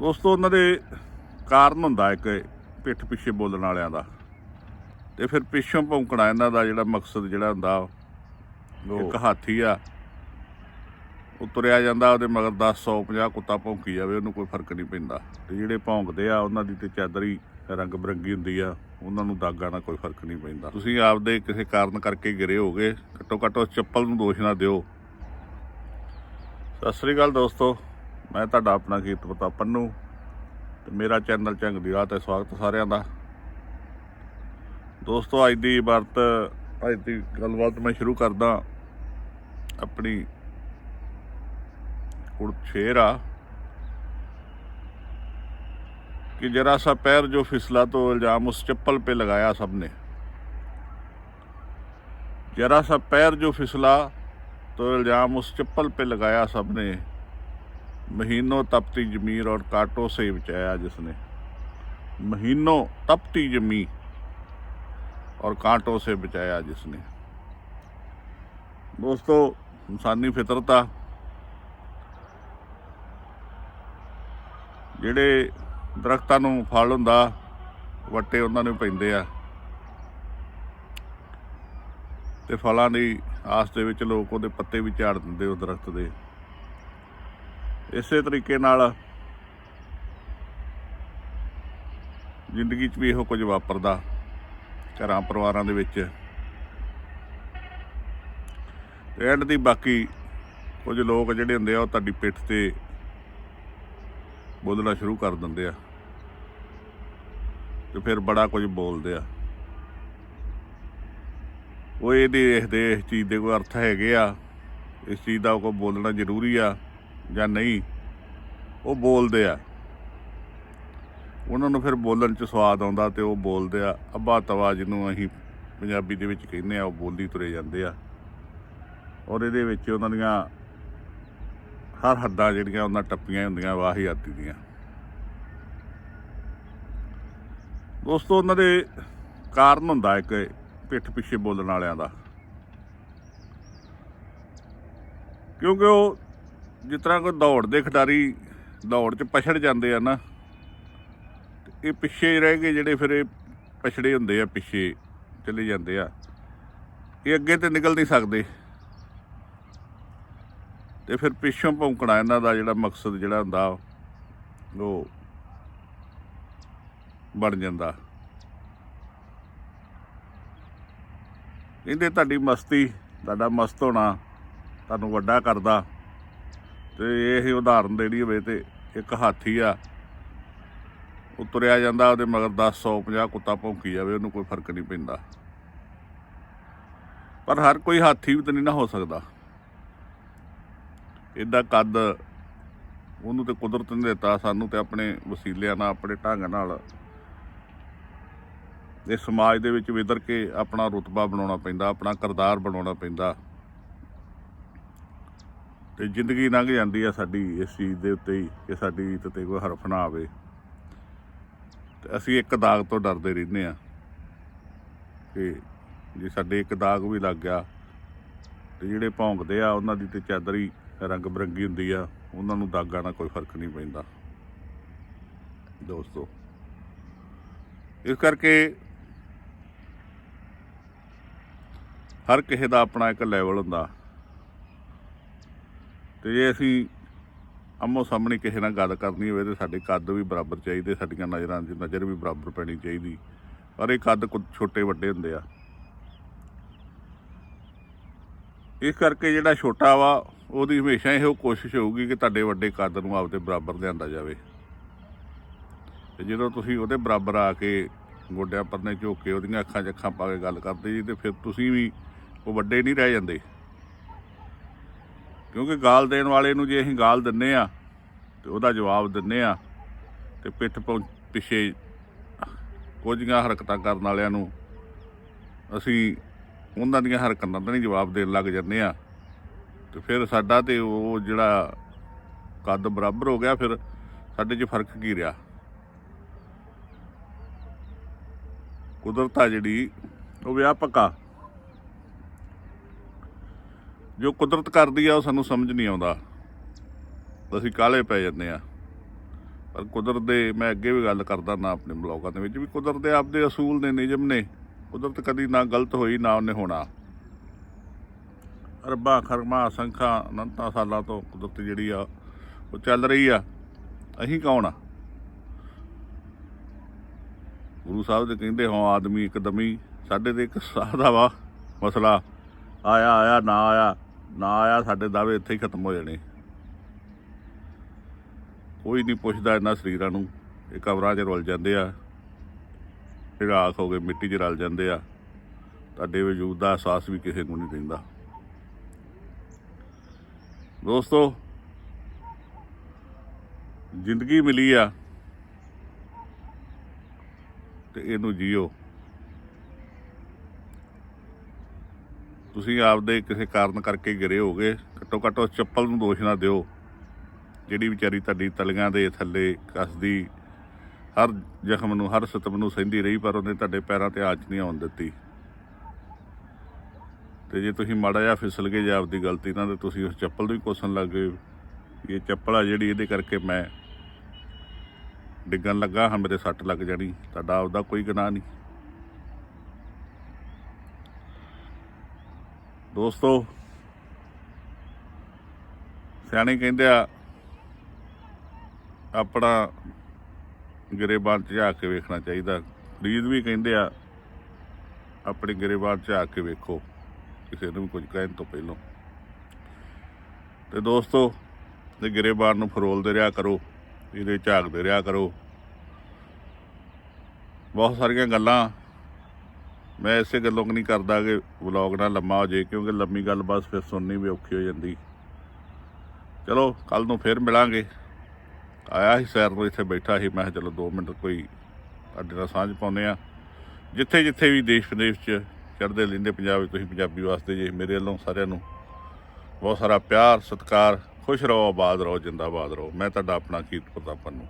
ਦੋਸਤੋ ਉਹਨਾਂ ਦੇ ਕਾਰਨ ਹੁੰਦਾ ਇੱਕ ਪਿੱਠ ਪਿੱਛੇ ਬੋਲਣ ਵਾਲਿਆਂ ਦਾ। ਤੇ ਫਿਰ ਪਿੱਛੋਂ ਭੌਂਕਣਾ ਇਹਨਾਂ ਦਾ ਜਿਹੜਾ ਮਕਸਦ ਜਿਹੜਾ ਹੁੰਦਾ ਉਹ। ਇੱਕ ਹਾਥੀ ਆ ਉਹ ਤੁਰਿਆ ਜਾਂਦਾ ਉਹਦੇ ਮਗਰ 10 100 50 ਕੁੱਤਾ ਭੌਂਕੀ ਜਾਵੇ ਉਹਨੂੰ ਕੋਈ ਫ਼ਰਕ ਨਹੀਂ ਪੈਂਦਾ। ਤੇ ਜਿਹੜੇ ਭੌਂਕਦੇ ਆ ਉਹਨਾਂ ਦੀ ਤੇ ਚਾਦਰੀ ਰੰਗ ਬਰੰਗੀ ਹੁੰਦੀ ਆ ਉਹਨਾਂ ਨੂੰ ਦਾਗਾ ਨਾਲ ਕੋਈ ਫ਼ਰਕ ਨਹੀਂ ਪੈਂਦਾ। ਤੁਸੀਂ ਆਪਦੇ ਕਿਸੇ ਕਾਰਨ ਕਰਕੇ ਗਿਰੇ ਹੋਗੇ ਘੱਟੋ ਘੱਟ ਉਸ ਚੱਪਲ ਨੂੰ ਦੋਸ਼ ਨਾ ਦਿਓ। ਸਤਿ ਸ੍ਰੀ ਅਕਾਲ ਦੋਸਤੋ। ਮੈਂ ਤੁਹਾਡਾ ਆਪਣਾ ਕੀਰਤਪਤਾ ਪੰਨੂ ਤੇ ਮੇਰਾ ਚੈਨਲ ਝੰਗ ਦੀ ਰਾਹ ਤੇ ਸਵਾਗਤ ਸਾਰਿਆਂ ਦਾ ਦੋਸਤੋ ਅੱਜ ਦੀ ਵਰਤ ਅੱਜ ਦੀ ਗੱਲਬਾਤ ਮੈਂ ਸ਼ੁਰੂ ਕਰਦਾ ਆਪਣੀ ਕੁੜ ਸ਼ੇਰ ਆ कि जरा सा पैर जो फिसला तो इल्जाम उस चप्पल पे लगाया सबने जरा सा पैर जो फिसला तो इल्जाम उस चप्पल पे लगाया सबने महीनों तपती जमीर और कांटों से बचाया जिसने महीनों तपती जमी और कांटों से बचाया जिसने दोस्तों इंसानी फितरत आ ਜਿਹੜੇ ਦਰਖਤਾਂ ਨੂੰ ਫਲ ਹੁੰਦਾ ਵੱਟੇ ਉਹਨਾਂ ਨੂੰ ਪੈਂਦੇ ਆ ਤੇ ਫਲਾਂ ਦੀ ਆਸ ਦੇ ਵਿੱਚ ਲੋਕ ਉਹਦੇ ਪੱਤੇ ਵੀ ਝਾੜ ਦਿੰਦੇ ਉਹ ਦਰਖਤ ਦੇ ਇਸੇ ਤਰੀਕੇ ਨਾਲ ਜ਼ਿੰਦਗੀ 'ਚ ਵੀ ਇਹੋ ਕੁਝ ਵਾਪਰਦਾ ਘਰਾਂ ਪਰਿਵਾਰਾਂ ਦੇ ਵਿੱਚ। ਐਂਡ ਦੀ ਬਾਕੀ ਕੁਝ ਲੋਕ ਜਿਹੜੇ ਹੁੰਦੇ ਆ, ਉਹ ਤੁਹਾਡੀ ਪਿੱਠ ਤੇ ਬੋਲਣਾ ਸ਼ੁਰੂ ਕਰ ਦਿੰਦੇ ਆ। ਤੇ ਫਿਰ ਬੜਾ ਕੁਝ ਬੋਲਦੇ ਆ। ਉਹ ਇਹ ਦੇਖਦੇ ਇਸ ਚੀਜ਼ ਦੇ ਕੋਈ ਅਰਥ ਹੈਗੇ ਆ। ਇਸ ਚੀਜ਼ ਦਾ ਕੋਈ ਬੋਲਣਾ ਜ਼ਰੂਰੀ ਆ। ਜਾਂ ਨਹੀਂ, ਉਹ ਬੋਲਦੇ ਆ। ਉਹਨਾਂ ਨੂੰ ਫਿਰ ਬੋਲਣ 'ਚ ਸਵਾਦ ਆਉਂਦਾ ਤੇ ਉਹ ਬੋਲਦੇ ਆ, ਅੱਬਾ ਤਵਾ ਜਿਹਨੂੰ ਅਸੀਂ ਪੰਜਾਬੀ ਦੇ ਵਿੱਚ ਕਹਿੰਦੇ ਆ, ਉਹ ਬੋਲੀ ਤੁਰੇ ਜਾਂਦੇ ਆ। ਔਰ ਇਹਦੇ ਵਿੱਚ ਉਹਨਾਂ ਦੀਆਂ ਹਰ ਹੱਦਾਂ ਜਿਹੜੀਆਂ ਉਹਨਾਂ ਟੱਪੀਆਂ ਹੁੰਦੀਆਂ, ਵਾਹੀ ਆਤੀ ਦੀਆਂ। ਦੋਸਤੋ, ਉਹਨਾਂ ਦੇ ਕਾਰਨ ਹੁੰਦਾ ਇੱਕ ਪਿੱਠ ਪਿੱਛੇ ਬੋਲਣ ਵਾਲਿਆਂ ਦਾ। ਕਿਉਂਕਿ ਉਹ ਜਿਸ ਤਰ੍ਹਾਂ ਕੋਈ ਦੌੜ ਦੇ ਖਿਡਾਰੀ ਦੌੜ 'ਚ ਪਛੜ ਜਾਂਦੇ ਆ ਨਾ ਇਹ ਪਿੱਛੇ ਹੀ ਰਹਿ ਗਏ ਜਿਹੜੇ ਫਿਰ ਇਹ ਪਛੜੇ ਹੁੰਦੇ ਆ, ਪਿੱਛੇ ਚਲੇ ਜਾਂਦੇ ਆ, ਇਹ ਅੱਗੇ ਤੇ ਨਿਕਲ ਨਹੀਂ ਸਕਦੇ। ਤੇ ਫਿਰ ਪਿੱਛੋਂ ਭੌਂਕਣਾ ਇਹਨਾਂ ਦਾ ਜਿਹੜਾ ਮਕਸਦ ਜਿਹੜਾ ਹੁੰਦਾ, ਉਹ ਬਣ ਜਾਂਦਾ। ਇਹਦੇ ਤੁਹਾਡੀ ਮਸਤੀ, ਤੁਹਾਡਾ ਮਸਤ ਹੋਣਾ ਤੁਹਾਨੂੰ ਵੱਡਾ ਕਰਦਾ। ਤੇ ਇਹ ਉਦਾਹਰਨ ਦੇਣੀ ਹੋਵੇ ਤੇ ਇੱਕ ਹਾਥੀ ਆ, ਉਹ ਤੁਰਿਆ ਜਾਂਦਾ ਉਹਦੇ ਮਗਰ 10 100 50 ਕੁੱਤਾ ਭੌਂਕੀ ਜਾਵੇ, ਉਹਨੂੰ ਕੋਈ ਫ਼ਰਕ ਨਹੀਂ ਪੈਂਦਾ। ਪਰ ਹਰ ਕੋਈ ਹਾਥੀ ਵੀ ਤਾਂ ਨਹੀਂ ਨਾ ਹੋ ਸਕਦਾ। ਇਹਦਾ ਕੱਦ ਉਹਨੂੰ ਤੇ ਕੁਦਰਤ ਨੇ ਦਿੱਤਾ, ਸਾਨੂੰ ਤੇ ਆਪਣੇ ਵਸੀਲਿਆਂ ਨਾਲ, ਆਪਣੇ ਢੰਗ ਨਾਲ। ਇਹ ਸਮਾਜ ਦੇ ਵਿੱਚ ਵਿਦਰ ਕੇ ਆਪਣਾ ਰੁਤਬਾ ਬਣਾਉਣਾ ਪੈਂਦਾ, ਆਪਣਾ ਕਰਦਾਰ ਬਣਾਉਣਾ ਪੈਂਦਾ। ਤੇ ਜ਼ਿੰਦਗੀ ਲੰਘ ਜਾਂਦੀ ਆ ਸਾਡੀ ਇਸ ਚੀਜ਼ ਦੇ ਉੱਤੇ ਹੀ, ਕਿ ਸਾਡੀ ਇੱਜ਼ਤ ਤੇ ਕੋਈ ਹਰਫ ਨਾ ਆਵੇ। ਤੇ ਅਸੀਂ ਇੱਕ ਦਾਗ ਤੋਂ ਡਰਦੇ ਰਹਿੰਦੇ ਆ ਕਿ ਜੇ ਸਾਡੇ ਇੱਕ ਦਾਗ ਵੀ ਲੱਗ ਗਿਆ, ਤੇ ਜਿਹੜੇ ਭੌਂਕਦੇ ਆ, ਉਹਨਾਂ ਦੀ ਤੇ ਹੀ ਰੰਗ ਬਰੰਗੀ ਹੁੰਦੀ ਆ, ਉਹਨਾਂ ਨੂੰ ਦਾਗਾ ਨਾਲ ਕੋਈ ਫ਼ਰਕ ਨਹੀਂ ਪੈਂਦਾ। ਦੋਸਤੋ, ਇਸ ਕਰਕੇ ਹਰ ਕਿਸੇ ਦਾ ਆਪਣਾ ਇੱਕ ਲੈਵਲ ਹੁੰਦਾ। ਤੇ ਜੇ ਅਸੀਂ ਅੰਮੋ ਸਾਹਮਣੇ ਕਿਸੇ ਨਾਲ ਗੱਲ ਕਰਨੀ ਹੋਵੇ ਤੇ ਸਾਡੇ ਕੱਦ ਵੀ ਬਰਾਬਰ ਚਾਹੀਦੇ, ਸਾਡੀਆਂ ਨਜ਼ਰਾਂ 'ਚ ਨਜ਼ਰ ਵੀ ਬਰਾਬਰ ਪੈਣੀ ਚਾਹੀਦੀ। ਪਰ ਇਹ ਕੱਦ ਕੁਝ ਛੋਟੇ ਵੱਡੇ ਹੁੰਦੇ ਆ। ਇਸ ਕਰਕੇ ਜਿਹੜਾ ਛੋਟਾ ਵਾ, ਉਹਦੀ ਹਮੇਸ਼ਾ ਇਹੋ ਕੋਸ਼ਿਸ਼ ਹੋਊਗੀ ਕਿ ਤੁਹਾਡੇ ਵੱਡੇ ਕੱਦ ਨੂੰ ਆਪਦੇ ਬਰਾਬਰ ਲਿਆਂਦਾ ਜਾਵੇ। ਤੇ ਜਦੋਂ ਤੁਸੀਂ ਉਹਦੇ ਬਰਾਬਰ ਆ ਕੇ ਗੋਡਿਆਂ ਪਰਨੇ ਝੋਕ ਕੇ ਉਹਦੀਆਂ ਅੱਖਾਂ 'ਚ ਅੱਖਾਂ ਪਾ ਕੇ ਗੱਲ ਕਰਦੇ ਜੀ, ਤੇ ਫਿਰ ਤੁਸੀਂ ਵੀ ਉਹ ਵੱਡੇ ਨਹੀਂ ਰਹਿ ਜਾਂਦੇ। ਕਿਉਂਕਿ ਗਾਲ ਦੇਣ ਵਾਲੇ ਨੂੰ ਜੇ ਅਸੀਂ ਗਾਲ ਦਿੰਨੇ ਆ, ਤੇ ਉਹਦਾ ਜਵਾਬ ਦਿੰਨੇ ਆ, ਤੇ ਪਿੱਠ ਪਿੱਛੇ ਕੁਝੀਆਂ ਹਰਕਤਾਂ ਕਰਨ ਵਾਲਿਆਂ ਨੂੰ ਅਸੀਂ ਉਹਨਾਂ ਦੀਆਂ ਹਰਕਤਾਂ ਦਾ ਨਹੀਂ ਜਵਾਬ ਦੇਣ ਲੱਗ ਜਾਂਦੇ ਆ। ਤੇ ਫਿਰ ਸਾਡਾ ਤੇ ਉਹ ਜਿਹੜਾ ਕੱਦ ਬਰਾਬਰ ਹੋ ਗਿਆ, ਫਿਰ ਸਾਡੇ 'ਚ ਫ਼ਰਕ ਕੀ ਰਿਹਾ? ਕੁਦਰਤ ਆ ਜਿਹੜੀ, ਉਹ ਵਿਆਪਕ ਆ। ਜੋ ਕੁਦਰਤ ਕਰਦੀ ਆ, ਉਹ ਸਾਨੂੰ ਸਮਝ ਨਹੀਂ ਆਉਂਦਾ। ਅਸੀਂ ਕਾਲੇ ਪੈ ਜਾਂਦੇ ਆ। ਪਰ ਕੁਦਰਤ ਦੇ, ਮੈਂ ਅੱਗੇ ਵੀ ਗੱਲ ਕਰਦਾ ਨਾ ਆਪਣੇ ਬਲੌਗਾਂ ਦੇ ਵਿੱਚ ਵੀ ਕੁਦਰਤ ਦੇ ਆਪਦੇ ਅਸੂਲ ਨੇ, ਨਿਯਮ ਨੇ। ਕੁਦਰਤ ਕਦੀ ਨਾ ਗਲਤ ਹੋਈ, ਨਾ ਉਹਨੇ ਹੋਣਾ। ਅਰਬਾਂ ਖਰਮਾਂ ਅਸੰਖਾਂ, ਅਨੰਤਾਂ ਸਾਲਾਂ ਤੋਂ ਕੁਦਰਤ ਜਿਹੜੀ ਆ, ਉਹ ਚੱਲ ਰਹੀ ਆ। ਅਸੀਂ ਕੌਣ ਆ? ਗੁਰੂ ਸਾਹਿਬ ਦੇ ਕਹਿੰਦੇ, ਹਾਂ, ਆਦਮੀ ਇੱਕਦਮੀ ਸਾਡੇ ਤੇ ਇੱਕ ਸਾਹ ਦਾ ਵਾ ਮਸਲਾ। ਆਇਆ ਆਇਆ, ਨਾ ਆਇਆ। ਨਾ ਆਇਆ, ਸਾਡੇ ਦਾਅਵੇ ਇੱਥੇ ਹੀ ਖਤਮ ਹੋ ਜਾਣੇ। ਕੋਈ ਨਹੀਂ ਪੁੱਛਦਾ ਇਹਨਾਂ ਸਰੀਰਾਂ ਨੂੰ, ਇਹ ਕਬਰਾਂ 'ਚ ਰੁਲ ਜਾਂਦੇ ਆ ਇਹ ਹੋ ਗਏ ਮਿੱਟੀ 'ਚ ਰਲ ਜਾਂਦੇ ਆ। ਤੁਹਾਡੇ ਵਜੂਦ ਦਾ ਅਹਿਸਾਸ ਵੀ ਕਿਸੇ ਨੂੰ ਨਹੀਂ ਦਿੰਦਾ। ਦੋਸਤੋ, ਜ਼ਿੰਦਗੀ ਮਿਲੀ ਆ ਤੇ ਇਹਨੂੰ ਜੀਓ। ਤੁਸੀਂ ਆਪਦੇ ਕਿਸੇ ਕਾਰਨ ਕਰਕੇ ਗਿਰੇ ਹੋਗੇ, ਘੱਟੋ ਘੱਟ ਉਸ ਚੱਪਲ ਨੂੰ ਦੋਸ਼ ਨਾ ਦਿਓ। ਜਿਹੜੀ ਵਿਚਾਰੀ ਤੁਹਾਡੀ ਤਲੀਆਂ ਦੇ ਥੱਲੇ ਕੱਸਦੀ, ਹਰ ਜ਼ਖਮ ਨੂੰ, ਹਰ ਸਤਮ ਨੂੰ ਸਹਿੰਦੀ ਰਹੀ, ਪਰ ਉਹਨੇ ਤੁਹਾਡੇ ਪੈਰਾਂ ਤੇ ਆਂਚ ਨਹੀਂ ਆਉਣ ਦਿੱਤੀ। ਤੇ ਜੇ ਤੁਸੀਂ ਮਾੜਾ ਜਿਹਾ ਫਿਸਲ ਗਏ ਜਾਂ ਆਪਦੀ ਗਲਤੀ ਨਾਲ, ਤੇ ਤੁਸੀਂ ਉਸ ਚੱਪਲ ਨੂੰ ਵੀ ਕੋਸਣ ਲੱਗ ਗਏ। ਇਹ ਚੱਪਲ ਆ ਜਿਹੜੀ, ਇਹਦੇ ਕਰਕੇ ਮੈਂ ਡਿੱਗਣ ਲੱਗਾ ਹਾਂ, ਮੇਰੇ ਸੱਟ ਲੱਗ ਜਾਣੀ। ਤੁਹਾਡਾ ਆਪਦਾ ਕੋਈ ਗੁਨਾਹ ਨਹੀਂ। ਦੋਸਤੋ, ਸਿਆਣੇ ਕਹਿੰਦੇ ਆ, ਆਪਣਾ ਗਰੇਬਾਨ ਝਾਕ ਕੇ ਵੇਖਣਾ ਚਾਹੀਦਾ। ਫਰੀਦ ਵੀ ਕਹਿੰਦੇ ਆ, ਆਪਣੇ ਗਰੇਬਾਨ ਝਾਕ ਕੇ ਵੇਖੋ, ਕਿਸੇ ਨੂੰ ਵੀ ਕੁਝ ਕਹਿਣ ਤੋਂ ਪਹਿਲਾਂ। ਤੇ ਦੋਸਤੋ ਇਹ ਗਰੇਬਾਨ ਨੂੰ ਫਰੋਲਦੇ ਰਿਹਾ ਕਰੋ, ਇਹਦੇ ਝਾਕਦੇ ਰਿਹਾ ਕਰੋ। ਬਹੁਤ ਸਾਰੀਆਂ ਗੱਲਾਂ ਮੈਂ ਇਸੇ ਗੱਲੋਂ ਨਹੀਂ ਕਰਦਾ ਕਿ ਵਲੌਗ ਨਾ ਲੰਮਾ ਹੋ ਜੇ ਕਿਉਂਕਿ ਲੰਮੀ ਗੱਲ ਬਸ ਫਿਰ ਸੁਣਨੀ ਵੀ ਔਖੀ ਹੋ ਜਾਂਦੀ। ਚਲੋ ਕੱਲ ਨੂੰ ਫਿਰ ਮਿਲਾਂਗੇ। ਆਇਆ ਸੀ ਸੈਰ ਨੂੰ, ਇੱਥੇ ਬੈਠਾ ਸੀ। ਮੈਂ ਚਲੋ 2 ਮਿੰਟ ਕੋਈ ਤੁਹਾਡੇ ਨਾਲ ਸਾਂਝ ਪਾਉਂਦੇ ਆ ਜਿੱਥੇ ਜਿੱਥੇ ਵੀ ਦੇਸ਼ ਵਿਦੇਸ਼ 'ਚ ਚੜ੍ਹਦੇ ਲੈਂਦੇ ਪੰਜਾਬ ਵਿੱਚ ਤੁਸੀਂ ਪੰਜਾਬੀ ਵਾਸਤੇ ਜੇ ਮੇਰੇ ਵੱਲੋਂ ਸਾਰਿਆਂ ਨੂੰ ਬਹੁਤ ਸਾਰਾ ਪਿਆਰ, ਸਤਿਕਾਰ, ਖੁਸ਼ ਰਹੋ, ਆਬਾਦ ਰਹੋ, ਜਿੰਦਾਬਾਦ ਰਹੋ। ਮੈਂ ਤੁਹਾਡਾ ਆਪਣਾ ਕੀਰਤ ਪ੍ਰਤਾਪਨ ਨੂੰ